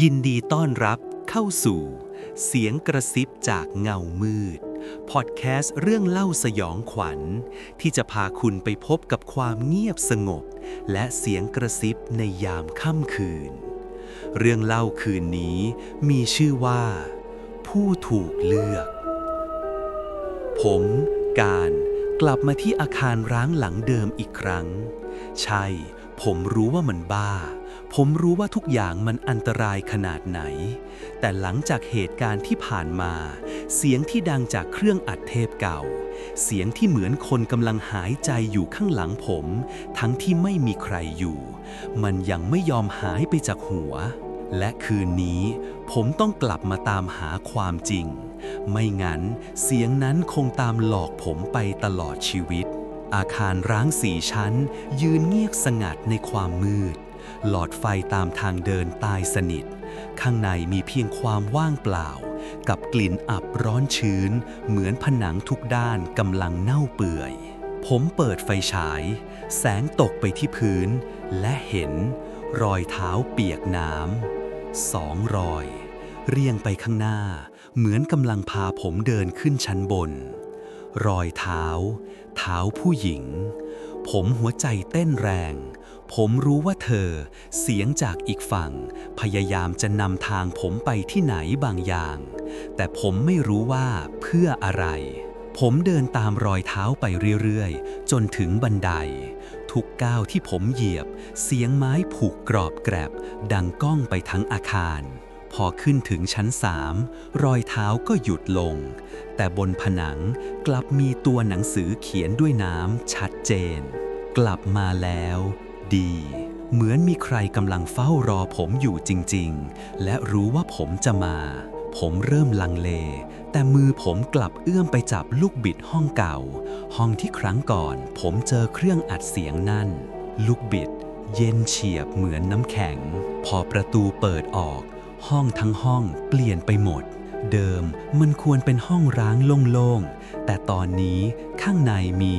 ยินดีต้อนรับเข้าสู่ เสียงกระซิบจากเงามืด พอดแคสต์เรื่องเล่าสยองขวัญ ที่จะพาคุณไปพบกับความเงียบสงบ และเสียงกระซิบในยามค่ำคืน เรื่องเล่าคืนนี้มีชื่อว่า ผู้ถูกเลือก ผมการกลับมาที่อาคารร้างหลังเดิมอีกครั้ง ใช่ ผมรู้ว่ามันบ้า ผมรู้ว่าทุกอย่างมันอันตรายขนาดไหน แต่หลังจากเหตุการณ์ที่ผ่านมา เสียงที่ดังจากเครื่องอัดเทปเก่า เสียงที่เหมือนคนกำลังหายใจอยู่ข้างหลังผม ทั้งที่ไม่มีใครอยู่ มันยังไม่ยอมหายไปจากหัว และคืนนี้ ผมต้องกลับมาตามหาความจริง ไม่งั้น เสียงนั้นคงตามหลอกผมไปตลอดชีวิต อาคารร้างสี่ชั้น ยืนเงียบสงัดในความมืด หลอดไฟตามทางเดินตายสนิท ข้างในมีเพียงความว่างเปล่า กับกลิ่นอับร้อนชื้น เหมือนผนังทุกด้านกำลังเน่าเปื่อย ผมเปิดไฟฉาย แสงตกไปที่พื้น และเห็น รอยเท้าเปียกน้ำสองรอย เรียงไปข้างหน้า เหมือนกำลังพาผมเดินขึ้นชั้นบน รอยเท้า เท้าผู้หญิง ผมหัวใจเต้นแรง ผมรู้ว่าเธอ เสียงจากอีกฝั่ง พยายามจะนำทางผมไปที่ไหนบางอย่าง แต่ผมไม่รู้ว่าเพื่ออะไร ผมเดินตามรอยเท้าไปเรื่อยๆ จนถึงบันได ทุกก้าวที่ผมเหยียบ เสียงไม้ผูกกรอบแกรบ ดังก้องไปทั้งอาคาร พอขึ้นถึงชั้นสามรอยเท้าก็หยุดลง แต่บนผนังกลับมีตัวหนังสือเขียนด้วยน้ำชัดเจน กลับมาแล้ว ดี เหมือนมีใครกำลังเฝ้ารอผมอยู่จริง ๆ และรู้ว่าผมจะมา ผมเริ่มลังเล แต่มือผมกลับเอื้อมไปจับลูกบิดห้องเก่า ห้องที่ครั้งก่อน ผมเจอเครื่องอัดเสียงนั่น ลูกบิด เย็นเฉียบเหมือนน้ำแข็ง พอประตูเปิดออก ห้องทั้งห้องเปลี่ยนไปหมดเดิมมันควรเป็นห้องร้างโล่งๆ แต่ตอนนี้ข้างในมี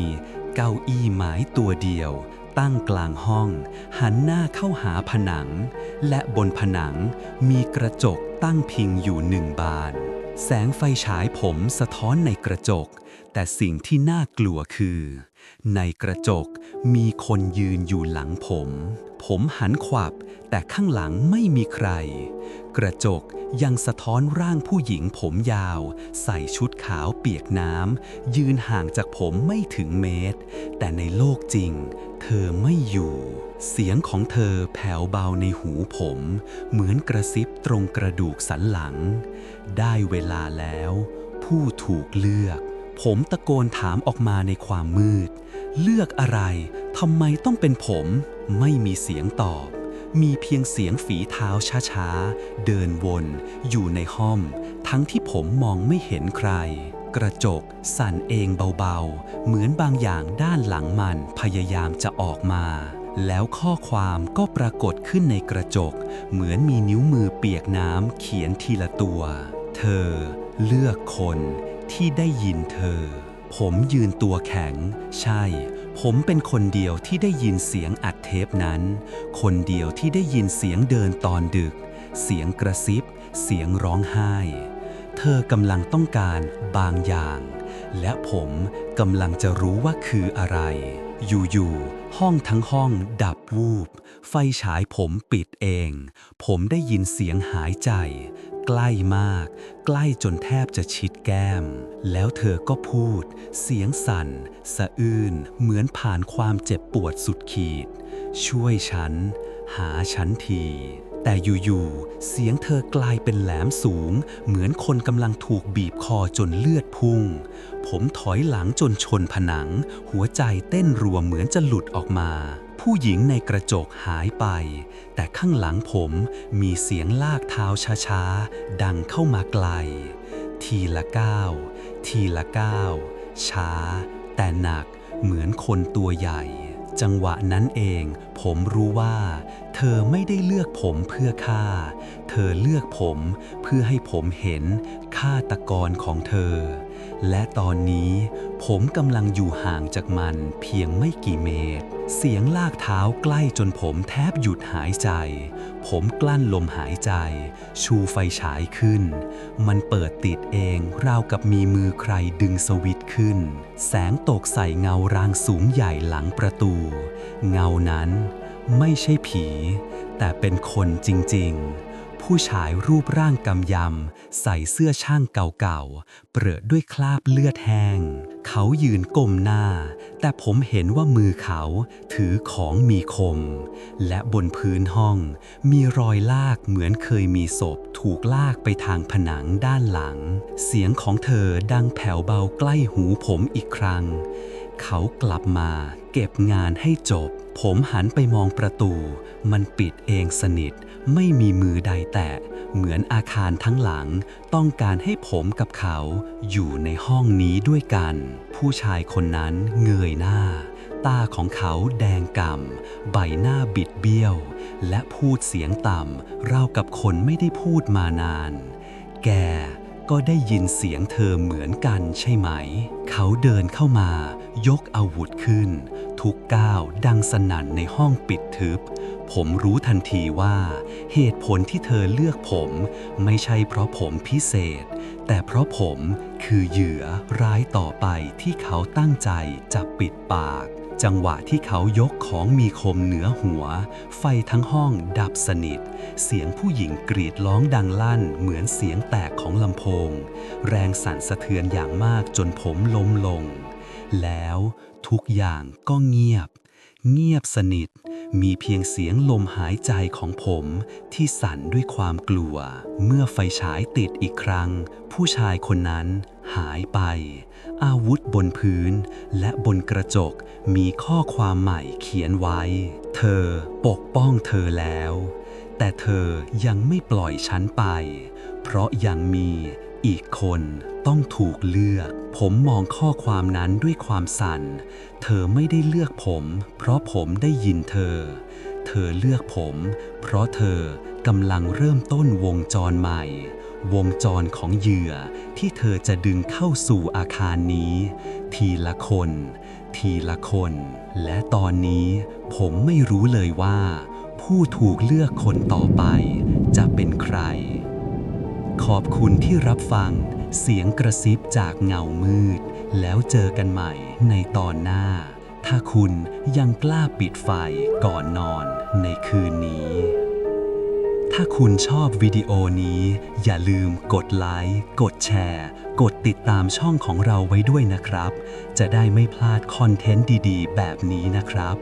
เก้าอี้ไม้ตัวเดียว ตั้งกลางห้อง หันหน้าเข้าหาผนัง และบนผนังมีกระจกตั้งพิงอยู่หนึ่งบาน แสงไฟฉายผมสะท้อนในกระจก แต่สิ่งที่น่ากลัวคือ ในกระจกมีคนยืนอยู่หลังผม ผมหันขวับ แต่ข้างหลังไม่มีใคร กระจกยังสะท้อนร่างผู้หญิงผมยาว ใส่ชุดขาวเปียกน้ำยืนห่างจากผมไม่ถึงเมตร แต่ในโลกจริง เธอไม่อยู่ เสียงของเธอแผ่วเบาในหูผม เหมือนกระซิบตรงกระดูกสันหลัง ได้เวลาแล้ว ผู้ถูกเลือก ผมตะโกนถามออกมาในความมืด เลือกอะไรทำไมต้องเป็นผม ไม่มีเสียงตอบ มีเพียงเสียงฝีเท้าช้าๆ เดินวน อยู่ในห้อง ทั้งที่ผมมองไม่เห็นใคร กระจก สั่นเองเบาๆ เหมือนบางอย่างด้านหลังมันพยายามจะออกมา แล้วข้อความก็ปรากฏขึ้นในกระจก เหมือนมีนิ้วมือเปียกน้ำเขียนทีละตัว เธอเลือกคนที่ได้ยินเธอ ผมยืนตัวแข็ง ใช่ ผมเป็นคนเดียวที่ได้ยินเสียงอัดเทปนั้น คนเดียวที่ได้ยินเสียงเดินตอนดึก เสียงกระซิบ เสียงร้องไห้ เธอกำลังต้องการบางอย่าง และผมกำลังจะรู้ว่าคืออะไร อยู่ๆห้องทั้งห้องดับวูบ ไฟฉายผมปิดเอง ผมได้ยินเสียงหายใจ ใกล้มาก ใกล้จนแทบจะชิดแก้ม แล้วเธอก็พูด เสียงสั่น สะอื้น เหมือนผ่านความเจ็บปวดสุดขีด ช่วยฉัน หาฉันที แต่อยู่ๆ เสียงเธอกลายเป็นแหลมสูง เหมือนคนกำลังถูกบีบคอจนเลือดพุ่ง ผมถอยหลังจนชนผนัง หัวใจเต้นรัวเหมือนจะหลุดออกมา ผู้หญิงในกระจกหายไป แต่ข้างหลังผมมีเสียงลากเท้าช้าๆ ดังเข้ามาไกล ทีละก้าว ทีละก้าว ช้า แต่หนักเหมือนคนตัวใหญ่ จังหวะนั้นเอง ผมรู้ว่า เธอไม่ได้เลือกผมเพื่อฆ่า เธอเลือกผมเพื่อให้ผมเห็นฆาตกรของเธอ และตอนนี้ผมกำลังอยู่ห่างจากมันเพียงไม่กี่เมตร เสียงลากเท้าใกล้จนผมแทบหยุดหายใจ ผมกลั้นลมหายใจ ชูไฟฉายขึ้น มันเปิดติดเองราวกับมีมือใครดึงสวิตช์ขึ้น แสงตกใส่เงารางสูงใหญ่หลังประตู เงานั้นไม่ใช่ผี แต่เป็นคนจริง ๆ ผู้ชายรูปร่างกำยำ ใส่เสื้อช่างเก่าๆ เปรอะด้วยคราบเลือดแห้ง เขายืนก้มหน้า แต่ผมเห็นว่ามือเขาถือของมีคม และบนพื้นห้องมีรอยลากเหมือนเคยมีศพถูกลากไปทางผนังด้านหลัง เสียงของเธอดังแผ่วเบาใกล้หูผมอีกครั้ง เขากลับมาเก็บงานให้จบ ผมหันไปมองประตู มันปิดเองสนิท ไม่มีมือใดแตะ เหมือนอาคารทั้งหลัง ต้องการให้ผมกับเขาอยู่ในห้องนี้ด้วยกัน ผู้ชายคนนั้นเงยหน้า ตาของเขาแดงกำ่ำใบหน้าบิดเบี้ยว และพูดเสียงต่ำราวกับคนไม่ได้พูดมานาน แก ก็ได้ยินเสียงเธอเหมือนกันใช่ไหม เขาเดินเข้ามายกอาวุธขึ้น ทุกก้าวดังสนั่นในห้องปิดทึบ ผมรู้ทันทีว่า เหตุผลที่เธอเลือกผม ไม่ใช่เพราะผมพิเศษ แต่เพราะผมคือเหยื่อร้ายต่อไปที่เขาตั้งใจจะปิดปาก จังหวะที่เขายกของมีคมเหนือหัว ไฟทั้งห้องดับสนิท เสียงผู้หญิงกรีดร้องดังลั่น เหมือนเสียงแตกของลำโพง แรงสั่นสะเทือนอย่างมากจนผมล้มลง แล้วทุกอย่างก็เงียบ เงียบสนิท มีเพียงเสียงลมหายใจของผมที่สั่นด้วยความกลัว เมื่อไฟฉายติดอีกครั้ง ผู้ชายคนนั้นหายไป อาวุธบนพื้นและบนกระจกมีข้อความใหม่เขียนไว้ เธอปกป้องเธอแล้ว แต่เธอยังไม่ปล่อยฉันไป เพราะยังมี อีกคนต้องถูกเลือก ผมมองข้อความนั้นด้วยความสั่น เธอไม่ได้เลือกผม เพราะผมได้ยินเธอ เธอเลือกผม เพราะเธอกำลังเริ่มต้นวงจรใหม่ วงจรของเหยื่อที่เธอจะดึงเข้าสู่อาคารนี้ ทีละคน ทีละคน และตอนนี้ผมไม่รู้เลยว่า ผู้ถูกเลือกคนต่อไปจะเป็นใคร ขอบคุณที่รับฟังเสียงกระซิบจากเงามืด แล้วเจอกันใหม่ในตอนหน้า ถ้าคุณยังกล้าปิดไฟก่อนนอนในคืนนี้ ถ้าคุณชอบวิดีโอนี้ อย่าลืมกดไลค์กดแชร์ กดติดตามช่องของเราไว้ด้วยนะครับ จะได้ไม่พลาดคอนเทนต์ดีๆ แบบนี้นะครับ